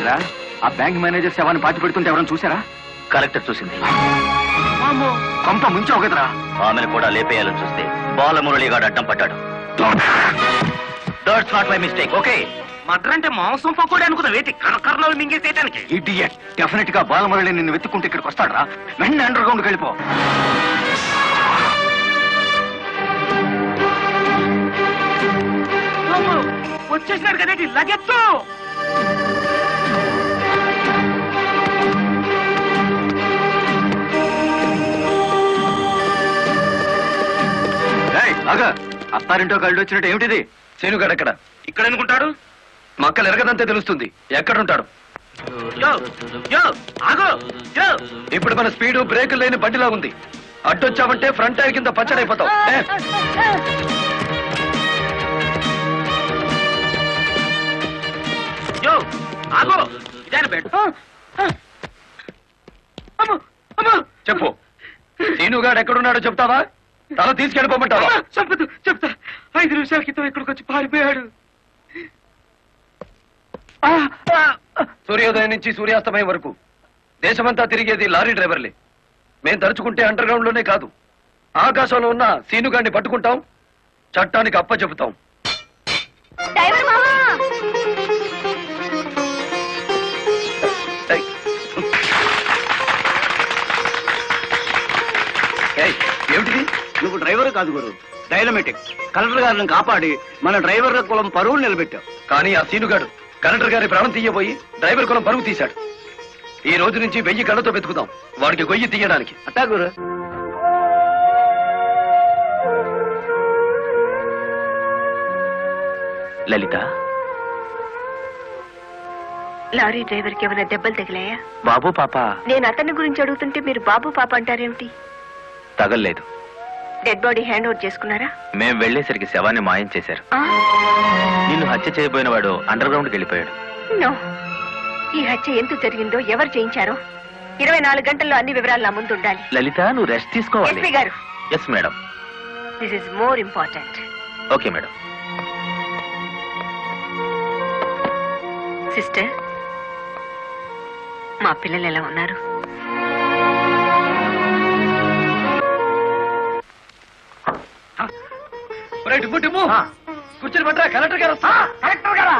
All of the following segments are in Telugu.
ఏంట్రా ఆ బ్యాంక్ మేనేజర్ శవాన్ని పాతి పెడుతుంటే ఎవరైనా చూసారా కలెక్టర్ చూసింది. కొంప ముంచావు కదరా ఆమెను కూడా లేపేయాలని చూస్తే బాలమురళిగాడు అడ్డం పడ్డాడు. That's not my mistake okay. Madra అంటే మాంసం పకోడీ అనుకున్న వేటి కనకర్ణలు మింగేసేయటానికి ఇడియట్ డెఫినెట్గా బాలమురళి నిన్ను వెతుక్కుంటే ఇక్కడికి వస్తాడరా. వెంటనే అండర్ గ్రౌండ్కి వెళ్ళిపో. వచ్చేసినాడు కదేటి? లగెత్తు! ఆగు. అత్తారింటో కళ్ళు వచ్చినట్టు ఏమిటిది? శనుగాడు ఎక్కడ? ఇక్కడ అనుకుంటాడు మక్కలు ఎరగదంతే తెలుస్తుంది. ఎక్కడుంటాడు? ఇప్పుడు మన స్పీడు బ్రేక్ లేని బండిలా ఉంది. అడ్డొచ్చావంటే ఫ్రంట్ టైర్ కింద అమ్మో. చెప్పు. శీనుగాడు ఎక్కడున్నాడో చెప్తావా? తల తీసుకెళ్ళిపోమంటావా? చంపదు చెప్తా. ఐదు నిమిషాల క్రితం ఇక్కడికి వచ్చి పారిపోయాడు. సూర్యోదయం నుంచి సూర్యాస్తమయం వరకు దేశమంతా తిరిగేది లారీ డ్రైవర్లే. మేం తలుచుకుంటే అండర్ గ్రౌండ్లోనే కాదు. ఆకాశంలో ఉన్న సీనుగాడిని పట్టుకుంటాం చట్టానికి అప్ప చెబుతాం డ్రైవర్ మామా! ఏయ్. ఏయ్, ఏమిటిది? నువ్వు డ్రైవర్ కాదు గురు. డైనమెటిక్ కలెక్టర్ గారిని కాపాడి మన డ్రైవర్ల కులం పరువులు నిలబెట్టావు. కానీ ఆ సీనుగాడు కలెక్టర్ గారి ప్రాణం తీయబోయి డ్రైవర్ కులం పరుగు తీశాడు. ఈ రోజు నుంచి వెయ్యి కళ్ళతో వెతుకుదాం. వాడికి గొయ్యి తీయడానికి. అట్టా గురు. లలిత. లారీ డ్రైవర్కి ఏమైనా దెబ్బలు తగిలాయా? బాబు పాప. నేను అతని గురించి అడుగుతుంటే మీరు బాబు పాప అంటారేమిటి? తగల్లేదు. డెడ్ బాడీ హ్యాండ్ ఓవర్ చేసుకున్నారా? మేం వెళ్ళేసరికి శవాన్ని మాయం చేశారు? నిన్ను హత్య చేయబోయిన వాడు అండర్ గ్రౌండ్కి వెళ్ళిపోయాడు. నో. ఈ హత్య ఎందుకు జరిగిందో ఎవరు చేయించారో? ఇరవై నాలుగు గంటల్లో అన్ని వివరాలు నా ముందు ఉండాలి. లలిత నువ్వు రెస్ట్ తీసుకోవాలి. గారు. Yes madam this is more important okay madam sister మా పిల్లలు ఎలా ఉన్నారు? కూర్చొని పట్టరా కలెక్టర్ గారు వస్తా. కలెక్టర్ గారా?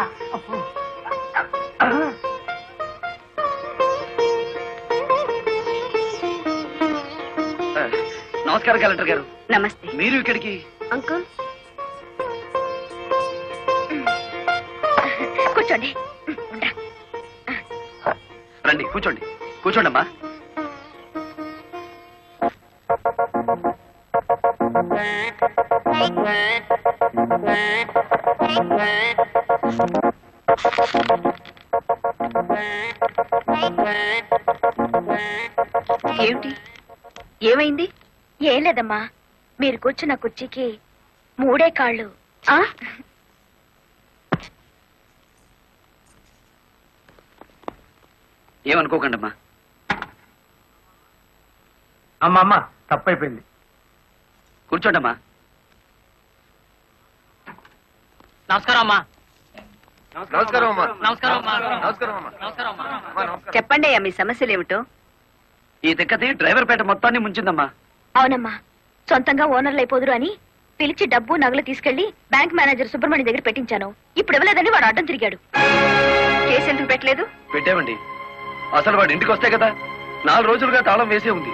నమస్కారం కలెక్టర్ గారు. నమస్తే. మీరు ఇక్కడికి? అంకుల్. కూర్చోండి. రండి కూర్చోండి. కూర్చోండి అమ్మా ఏమిటి? ఏమైంది? ఏం లేదమ్మా. మీరు కూర్చున్న కుర్చీకి మూడే కాళ్ళు. ఆ? ఏమనుకోకండి అమ్మా అమ్మ అమ్మ తప్పైపోయింది కూర్చోండి అమ్మా. నమస్కారం అమ్మా. నమస్కారం అమ్మా. నమస్కారం అమ్మా. నమస్కారం అమ్మా. నమస్కారం. అమ్మా చెప్పండి అయ్యా మీ సమస్యలు ఏమిటో? ఈ తిక్కది డ్రైవర్ పేట మొత్తాన్ని ముంచిందమ్మా. అవునమ్మా. సొంతంగా ఓనర్లు అయిపోదురు అని పిలిచి డబ్బు నగలు తీసుకెళ్ళి బ్యాంక్ మేనేజర్ సుబ్రహ్మణ్యం దగ్గర పెట్టించాను. ఇప్పుడు ఇవ్వలేదని వాడు అడ్డం తిరిగాడు. కేసు ఎందుకు పెట్టలేదు? పెట్టామండి. అసలు వాడు ఇంటికి వస్తే కదా నాలుగు రోజులుగా తాళం వేసే ఉంది.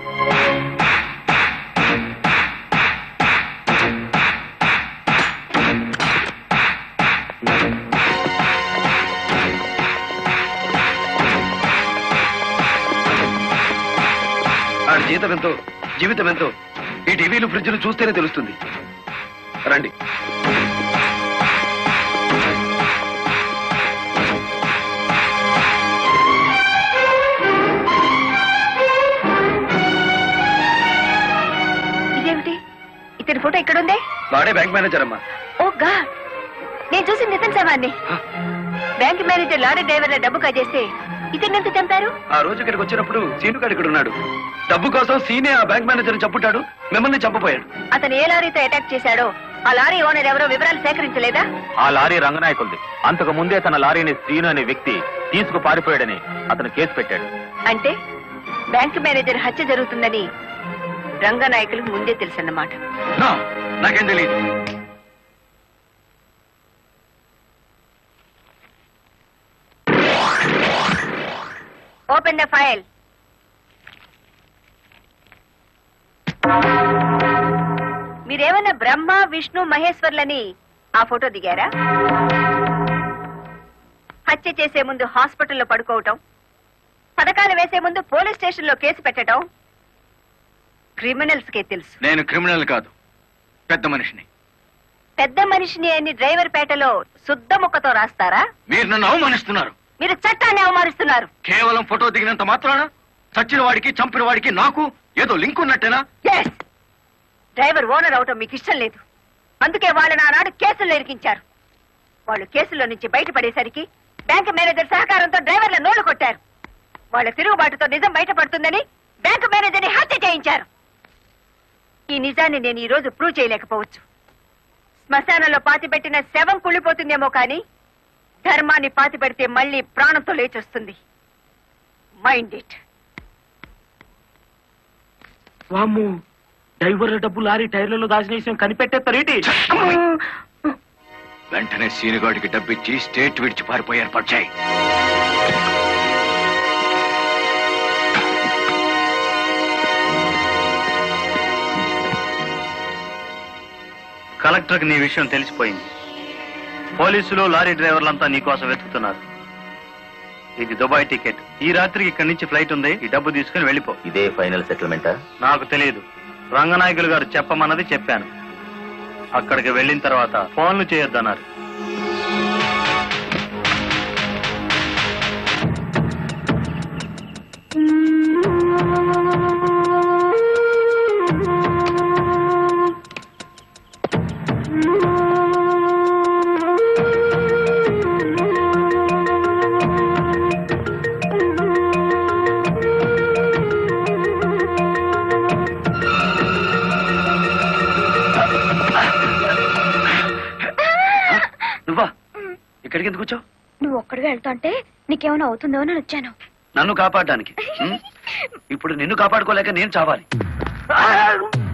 ఎంతో జీవితం ఎంతో ఈ టీవీలు ఫ్రిడ్జ్లు చూస్తేనే తెలుస్తుంది. రండి. ఇదేమిటి? ఇతని ఫోటో ఎక్కడుందే వాడే బ్యాంక్ మేనేజర్ అమ్మా. Oh god! నేను చూసి నితిన్ శవాన్ని బ్యాంక్ మేనేజర్ లారీ డ్రైవర్ల డబ్బు కాజేస్తే ఇతన్ని ఎంత చంపారు? ఆ రోజు ఇక్కడికి వచ్చినప్పుడు సీనుగాడు ఇక్కడ ఉన్నాడు. డబ్బు కోసం సీనే ఆ బ్యాంక్ మేనేజర్ చంపుతాడు మిమ్మల్ని చంపపోయాడు అతను ఏ లారీతో అటాక్ చేశాడో ఆ లారీ ఓనర్ ఎవరో వివరాలు సేకరించలేదా? ఆ లారీ రంగనాయకుల్ది. అంతకు ముందే తన లారీని శ్రీను అనే వ్యక్తి తీసుకు పారిపోయాడని అతను కేసు పెట్టాడు. అంటే బ్యాంక్ మేనేజర్ హత్య జరుగుతుందని రంగనాయకులకు ముందే తెలుసన్నమాట. నాకేం తెలియదు ఓపెన్ ద ఫైల్ మీరేమన్నా బ్రహ్మ విష్ణు మహేశ్వర్లని ఆ ఫోటో దిగారా? హత్య చేసే ముందు హాస్పిటల్లో పడుకోవటం పథకాలు వేసే ముందు పోలీస్ స్టేషన్లో కేసు పెట్టడం క్రిమినల్స్ కే తెలుసు. నేను క్రిమినల్ కాదు పెద్ద మనిషిని. పెద్ద మనిషిని అని డ్రైవర్ పేటలో శుద్ధ ముక్కతో రాస్తారా? మీరు నన్ను అవమానిస్తున్నారు. మీరు చట్టాన్ని అవమానిస్తున్నారు. కేవలం ఫోటో దిగినంత మాత్రాన? చచ్చిన వాడికి చంపిన వాడికి నాకు ఏదో లింక్ ఉన్నట్టేనా? ఎస్ డ్రైవర్ ఓనర్ అవటం మీకు ఇష్టం లేదు. అందుకే వాళ్ళని ఆనాడు కేసుల్లో ఇరికించారు. వాళ్ళు కేసులో నుంచి బయటపడేసరికి బ్యాంక్ మేనేజర్ సహకారంతో డ్రైవర్ల నోళ్ళు కొట్టారు. వాళ్ళ తిరుగుబాటుతో నిజం బయటపడుతుందని బ్యాంక్ మేనేజర్ని హత్య చేయించారు. ఈ నిజాన్ని నేను ఈ రోజు ప్రూవ్ చేయలేకపోవచ్చు. శ్మశానంలో పాతిపెట్టిన శవం కుళ్ళిపోతుందేమో కానీ ధర్మాన్ని పాతి పెడితే మళ్ళీ ప్రాణంతో లేచొస్తుంది. మైండ్ ఇట్ వామ్ము డ్రైవర్ల డబ్బు లారీ టైర్లలో దాచిన విషయం కనిపెట్టేస్తారేటి వెంటనే సీనుగాడికి డబ్బిచ్చి స్టేట్ విడిచి పారిపోయి ఏర్పాటు చేయి. కలెక్టర్కి నీ విషయం తెలిసిపోయింది. పోలీసులు లారీ డ్రైవర్లంతా నీకోసం వెతుకుతున్నారు. ఇది దుబాయ్ టికెట్. ఈ రాత్రికి ఇక్కడి నుంచి ఫ్లైట్ ఉంది. ఈ డబ్బు తీసుకుని వెళ్ళిపో. ఇదే ఫైనల్ సెటిల్మెంటా? నాకు తెలియదు రంగనాయకులు గారు చెప్పమన్నది చెప్పాను. అక్కడికి వెళ్ళిన తర్వాత ఫోన్లు చేయొద్దన్నారు. నువ్వు వెళ్తుంటే నీకేమైనా అవుతుందో అని వచ్చాను నన్ను కాపాడడానికి? ఇప్పుడు నిన్ను కాపాడుకోలేక నేను చావాలి.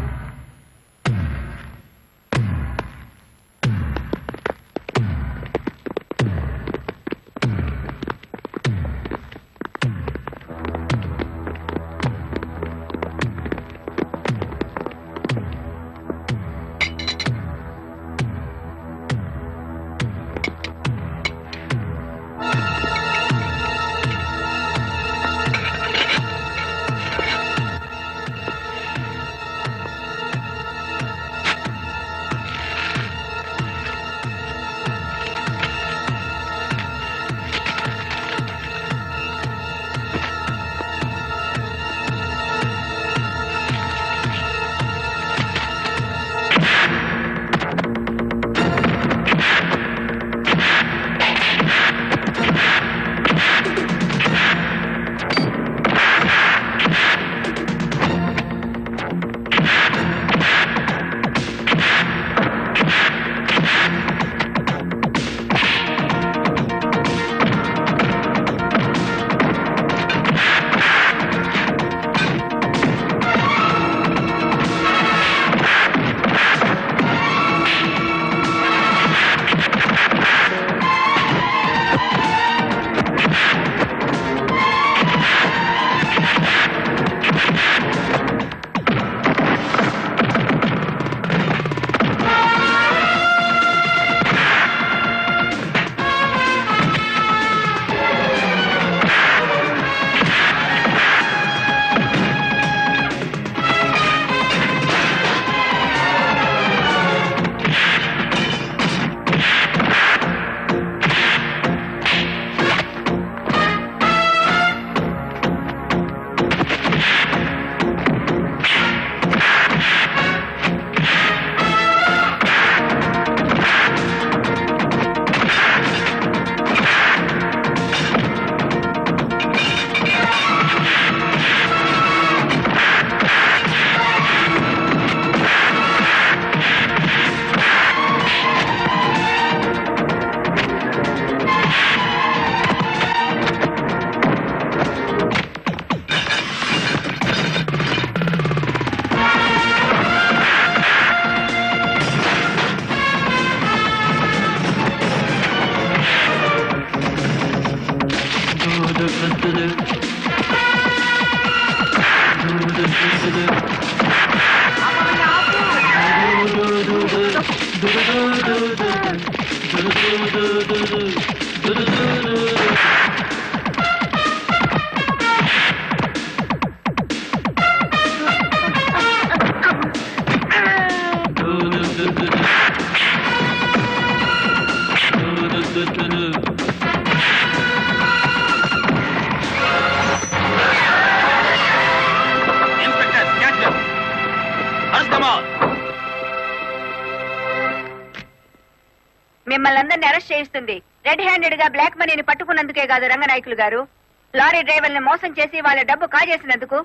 మిమ్మల్ని అందరినీ అరెస్ట్ చేయిస్తుంది. రెడ్ హ్యాండెడ్గా బ్లాక్ మనీని పట్టుకున్నందుకే కాదు రంగనాయకులు గారు. లారీ డ్రైవర్ని మోసం చేసి వాళ్ళ డబ్బు కాజేసినందుకు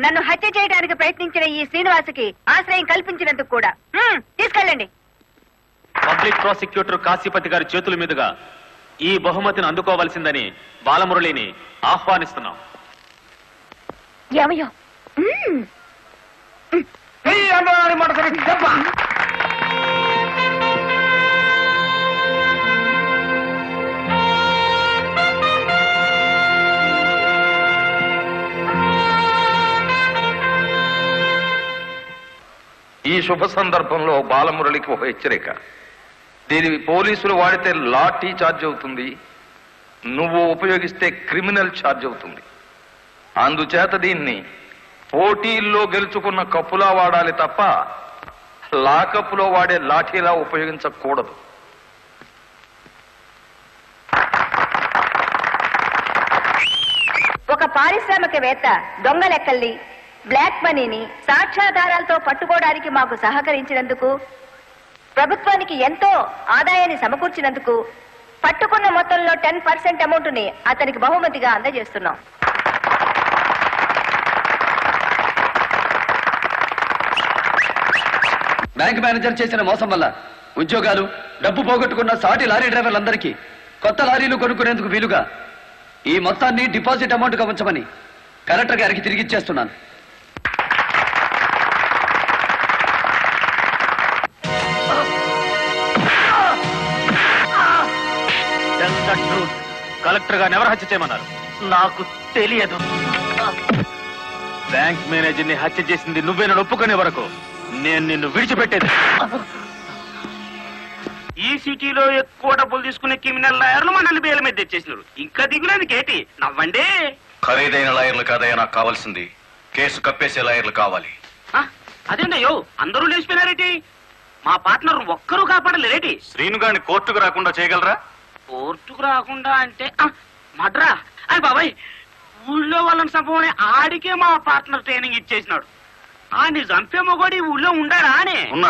నన్ను హత్య చేయడానికి ప్రయత్నించిన ఈ శ్రీనివాసుకి ఆశ్రయం కల్పించినందుకు కూడా. హ్మ్, తీసుకెళ్ళండి. పబ్లిక్ ప్రాసిక్యూటర్ కాశీపతి గారి చేతుల మీదుగా ఈ బహుమతిని అందుకోవలసిందని బాలమురళిని ఆహ్వానిస్తున్నాం. ఏమయ్యో? మ్మ్. ఈ శుభ సందర్భంలో బాలమురళికి ఒక హెచ్చరిక. దీని పోలీసులు వాడితే లాఠీ ఛార్జ్ అవుతుంది నువ్వు ఉపయోగిస్తే క్రిమినల్ ఛార్జ్ అవుతుంది. అందుచేత దీన్ని పోటీల్లో గెలుచుకున్న కప్పులా వాడాలి తప్ప లాకప్పులో వాడే లాఠీలా ఉపయోగించకూడదు. ఒక పారిశ్రామికవేత్త దొంగ లెక్కల్ని బ్లాక్ మనీని సాక్ష్యాధారాలతో పట్టుకోవడానికి మాకు సహకరించినందుకు ప్రభుత్వానికి ఎంతో ఆదాయాన్ని సమకూర్చినందుకు పట్టుకున్న మొత్తంలో టెన్ పర్సెంట్ అమౌంట్ని అతనికి బహుమతిగా అందజేస్తున్నాం. బ్యాంక్ మేనేజర్ చేసిన మోసం వల్ల ఉద్యోగాలు డబ్బు పోగొట్టుకున్న సాటి లారీ డ్రైవర్లందరికీ కొత్త లారీలు కొనుక్కునేందుకు వీలుగా ఈ మొత్తాన్ని డిపాజిట్ అమౌంట్గా ఉంచమని కలెక్టర్ గారికి తిరిగిచ్చేస్తున్నాను కలెక్టర్ గారిని ఎవరు హత్య చేయమన్నారు? నాకు తెలియదు. బ్యాంక్ మేనేజర్ని హత్య చేసింది నువ్వేనని ఒప్పుకునే వరకు. నేను నిన్ను విడిచిపెట్టేది. ఈ సిటీలో ఎక్కువ డబ్బులు తీసుకునే క్రిమినల్ లాయర్లు మనల్ని బేల మీద తెచ్చేసినారు. ఇంకా దిగులేదు కేటి నవ్వండి. ఖరీదైన లాయర్లు కాదయ్యా నాకు కావాల్సింది. కేసు కప్పేసే లాయర్లు కావాలి. ఆ, అదేంటయ్యో అందరూ లేచిపోయినారేటి మా పార్ట్నర్ ఒక్కరూ కాపాడలేరేటి శ్రీనుగాని కోర్టుకు రాకుండా చేయగలరా? కోర్టుకు రాకుండా అంటే మడ్రా. అని బాబాయ్ ఊళ్ళో వాళ్ళని చంపమని ఆడికే మా పార్ట్నర్ ట్రైనింగ్ ఇచ్చేసినాడు. ఆ నీ మొగోడు ఈ ఊళ్ళో ఉండాడా అని. ఉన్నాడు.